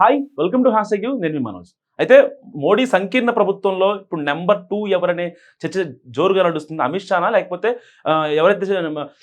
Hi welcome to hash you నేను మనోజ్. అయితే మోడీ సంకీర్ణ ప్రభుత్వంలో ఇప్పుడు నెంబర్ టూ ఎవరనే చర్చ జోరుగా నడుస్తుంది. అమిత్ షానా లేకపోతే ఎవరైతే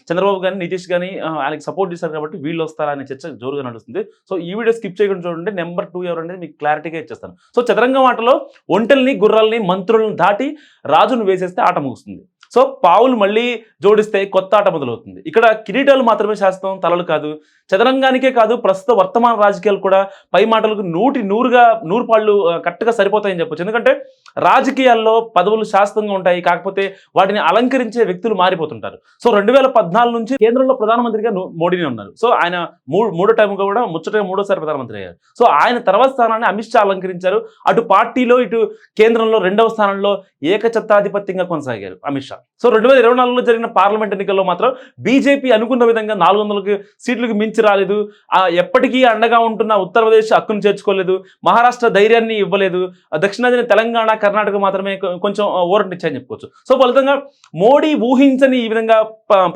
చంద్రబాబు కానీ నితీష్ కానీ ఆయనకి సపోర్ట్ చేశారు కాబట్టి వీళ్ళు వస్తారా అనే చర్చ జోరుగా నడుస్తుంది. సో ఈ వీడియో స్కిప్ చేయకుండా చూడండి. నెంబర్ టూ ఎవరనేది మీకు క్లారిటీగా ఇచ్చేస్తాను. సో చదరంగం ఆటలో ఒంటల్ని గుర్రాలని మంత్రులను దాటి రాజును వేసేస్తే ఆట ముగుస్తుంది. సో పావులు మళ్ళీ జోడిస్తే కొత్త ఆట మొదలవుతుంది. ఇక్కడ కిరీటాలు మాత్రమే శాస్త్రం తలలు కాదు చదరంగానికే కాదు ప్రస్తుత వర్తమాన రాజకీయాలు కూడా పై మాటలకు నూటి నూరుగా నూరు పాళ్ళు కరెక్ట్గా సరిపోతాయని చెప్పొచ్చు. ఎందుకంటే రాజకీయాల్లో పదవులు శాశ్వతంగా ఉంటాయి కాకపోతే వాటిని అలంకరించే వ్యక్తులు మారిపోతుంటారు. సో రెండు వేల పద్నాలుగు నుంచి కేంద్రంలో ప్రధానమంత్రిగా ను- మోడీని ఉన్నారు. సో ఆయన మూడు మూడో టైంగా కూడా ముచ్చటగా మూడోసారి ప్రధానమంత్రి అయ్యారు. సో ఆయన తర్వాత స్థానాన్ని అమిత్ షా అలంకరించారు. అటు పార్టీలో ఇటు కేంద్రంలో రెండవ స్థానంలో ఏకచత్తాధిపత్యంగా కొనసాగారు అమిత్ షా. సో రెండు వేల ఇరవై నాలుగులో జరిగిన పార్లమెంట్ ఎన్నికల్లో మాత్రం బీజేపీ అనుకున్న విధంగా నాలుగు వందలకి సీట్లకు మించి రాలేదు. ఆ ఎప్పటికీ అండగా ఉంటున్న ఉత్తరప్రదేశ్ హక్కును చేర్చుకోలేదు. మహారాష్ట్ర ధైర్యాన్ని ఇవ్వలేదు. ఆ దక్షిణాదిన తెలంగాణ కర్ణాటక మాత్రమే కొంచెం ఓరటిచ్చాయని చెప్పుకోవచ్చు. సో ఫలితంగా మోడీ ఊహించని ఈ విధంగా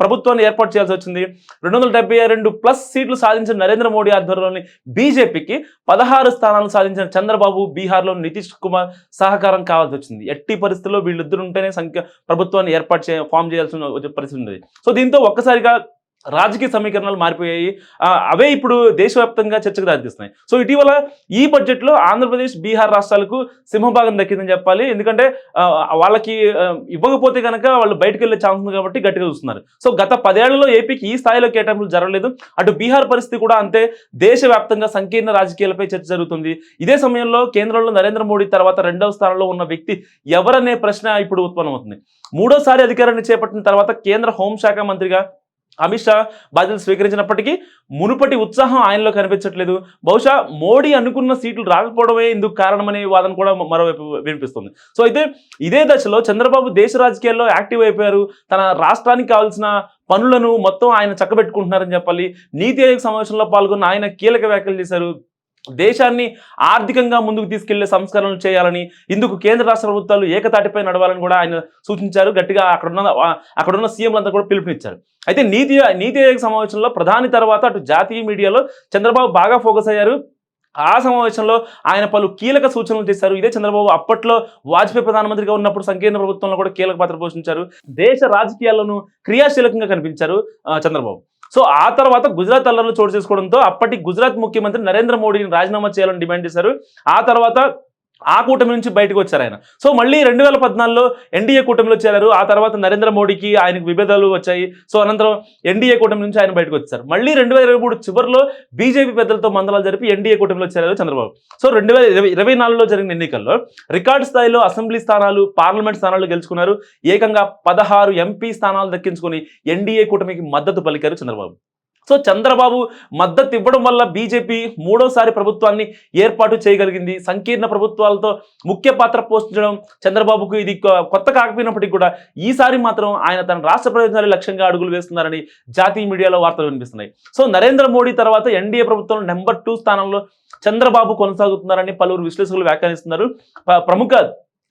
ప్రభుత్వాన్ని ఏర్పాటు చేయాల్సి వచ్చింది. రెండు వందల డెబ్బై రెండు ప్లస్ సీట్లు సాధించిన నరేంద్ర మోడీ ఆధ్వర్యంలోని బీజేపీకి పదహారు స్థానాలు సాధించిన చంద్రబాబు బీహార్లో నితీష్ కుమార్ సహకారం కావాల్సి వచ్చింది. ఎట్టి పరిస్థితుల్లో వీళ్ళిద్దరు ఉంటేనే సంఖ్య ప్రభుత్వాన్ని ఏర్పాటు చే ఫామ్ చేయాల్సిన పరిస్థితి ఉంది సో దీంతో ఒక్కసారిగా రాజకీయ సమీకరణలు మారిపోయాయి. అవే ఇప్పుడు దేశవ్యాప్తంగా చర్చకు దారితీస్తున్నాయి. సో ఇటీవల ఈ బడ్జెట్లో ఆంధ్రప్రదేశ్ బీహార్ రాష్ట్రాలకు సింహభాగం దక్కిందని చెప్పాలి. ఎందుకంటే వాళ్ళకి ఇవ్వకపోతే కనుక వాళ్ళు బయటకు వెళ్ళే ఛాన్స్ ఉంది కాబట్టి గట్టిగా చూస్తున్నారు. సో గత పదేళ్ళలో ఏపీకి ఈ స్థాయిలో కేటాయింపులు జరగలేదు. అటు బీహార్ పరిస్థితి కూడా అంతే. దేశవ్యాప్తంగా సంకీర్ణ రాజకీయాలపై చర్చ జరుగుతుంది. ఇదే సమయంలో కేంద్రంలో నరేంద్ర మోడీ తర్వాత రెండవ స్థానంలో ఉన్న వ్యక్తి ఎవరనే ప్రశ్న ఇప్పుడు ఉత్పన్నమవుతుంది. మూడోసారి అధికారాన్ని చేపట్టిన తర్వాత కేంద్ర హోంశాఖ మంత్రిగా అమిత్ షా బాధ్యతలు స్వీకరించినప్పటికీ మునుపటి ఉత్సాహం ఆయనలో కనిపించట్లేదు. బహుశా మోడీ అనుకున్న సీట్లు రాకపోవడమే ఇందుకు కారణమనే వాదన కూడా మరోవైపు వినిపిస్తుంది. సో అయితే ఇదే దశలో చంద్రబాబు దేశ రాజకీయాల్లో యాక్టివ్ అయిపోయారు. తన రాష్ట్రానికి కావాల్సిన పనులను మొత్తం ఆయన చక్కబెట్టుకుంటున్నారని చెప్పాలి. నీతి ఆయోగ్ సమావేశంలో పాల్గొన్న ఆయన కీలక వ్యాఖ్యలు చేశారు. దేశాన్ని ఆర్థికంగా ముందుకు తీసుకెళ్ళే సంస్కరణలు చేయాలని ఇందుకు కేంద్ర రాష్ట్ర ప్రభుత్వాలు ఏకతాటిపై నడవాలని కూడా ఆయన సూచించారు. గట్టిగా అక్కడున్న అక్కడున్న సీఎంలంతా కూడా పిలుపునిచ్చారు. అయితే నీతి నీతి ఆయోగ్ సమావేశంలో ప్రధాని తర్వాత అటు జాతీయ మీడియాలో చంద్రబాబు బాగా ఫోకస్ అయ్యారు. ఆ సమావేశంలో ఆయన పలు కీలక సూచనలు చేశారు. ఇదే చంద్రబాబు అప్పట్లో వాజ్పేయి ప్రధానమంత్రిగా ఉన్నప్పుడు సంకీర్ణ ప్రభుత్వంలో కూడా కీలక పాత్ర పోషించారు. దేశ రాజకీయాల్లోనూ క్రియాశీలకంగా కనిపించారు చంద్రబాబు. సో ఆ తర్వాత గుజరాత్ అల్లర్లు చోటు చేసుకోవడంతో అప్పటి గుజరాత్ ముఖ్యమంత్రి నరేంద్ర మోడీని రాజీనామా చేయాలని డిమాండ్ చేశారు. ఆ తర్వాత ఆ కూటమి నుంచి బయటకు వచ్చారు ఆయన. సో మళ్ళీ రెండు వేల పద్నాలుగులో ఎన్డీఏ కూటమిలో చేరారు. ఆ తర్వాత నరేంద్ర మోడీకి ఆయనకు విభేదాలు వచ్చాయి. సో అనంతరం ఎన్డీఏ కూటమి నుంచి ఆయన బయటకు వచ్చారు. మళ్ళీ రెండు వేల ఇరవై మూడు చివరిలో బీజేపీ పెద్దలతో మందలాలు జరిపి ఎన్డీఏ కూటమిలో చేరారు చంద్రబాబు. సో రెండు వేల ఇరవై ఇరవై నాలుగులో జరిగిన ఎన్నికల్లో రికార్డు స్థాయిలో అసెంబ్లీ స్థానాలు పార్లమెంట్ స్థానాలు గెలుచుకున్నారు. ఏకంగా పదహారు ఎంపీ స్థానాలు దక్కించుకొని ఎన్డీఏ కూటమికి మద్దతు పలికారు చంద్రబాబు. సో చంద్రబాబు మద్దతు ఇవ్వడం వల్ల బీజేపీ మూడోసారి ప్రభుత్వాన్ని ఏర్పాటు చేయగలిగింది. సంకీర్ణ ప్రభుత్వాలతో ముఖ్య పాత్ర పోషించడం చంద్రబాబుకు ఇది కొత్త కాకపోయినప్పటికీ కూడా ఈసారి మాత్రం ఆయన తన రాష్ట్ర ప్రయోజనాలు లక్ష్యంగా అడుగులు వేస్తున్నారని జాతీయ మీడియాలో వార్తలు వినిపిస్తున్నాయి. సో నరేంద్ర మోడీ తర్వాత ఎన్డీఏ ప్రభుత్వం నెంబర్ టూ స్థానంలో చంద్రబాబు కొనసాగుతున్నారని పలువురు విశ్లేషకులు వ్యాఖ్యానిస్తున్నారు. ప్రముఖ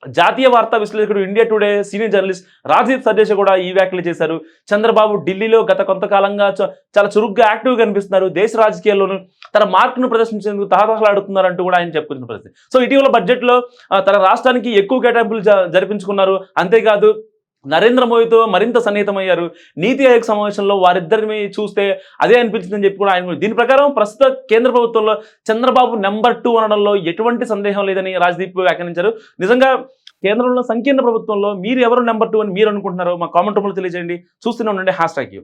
జాతీయ వార్తా విశ్లేషకుడు India today senior journalist Rajiv Sardesai కూడా ఈ వ్యాఖ్యలు చేశారు. చంద్రబాబు ఢిల్లీలో గత కొంతకాలంగా చ- చాలా చురుగ్గా యాక్టివ్గా కనిపిస్తున్నారు. దేశ రాజకీయాల్లోనూ తన మార్కును ప్రదర్శించేందుకు తహతహలాడుతున్నారంటూ కూడా ఆయన చెప్పుకున్న పరిస్థితి. సో ఇటీవల బడ్జెట్లో తన రాష్ట్రానికి ఎక్కువ కేటాయింపులు జ- జరిపించుకున్నారు. అంతేకాదు నరేంద్ర మోదీతో మరింత సన్నిహితమయ్యారు. నీతి ఆయోగ్ సమావేశంలో వారిద్దరిని చూస్తే అదే అనిపించిందని చెప్పి కూడా ఆయన దీని ప్రకారం ప్రస్తుత కేంద్ర ప్రభుత్వంలో చంద్రబాబు నెంబర్ టూ అనడంలో ఎటువంటి సందేహం లేదని రాజ్దీప్ వ్యాఖ్యానించారు. నిజంగా కేంద్రంలో సంకీర్ణ ప్రభుత్వంలో మీరు ఎవరు నెంబర్ టూ అని మీరు అనుకుంటున్నారో మా కామెంట్ రూపంలో తెలియజేయండి. చూస్తూనే ఉండండి. Hash tag you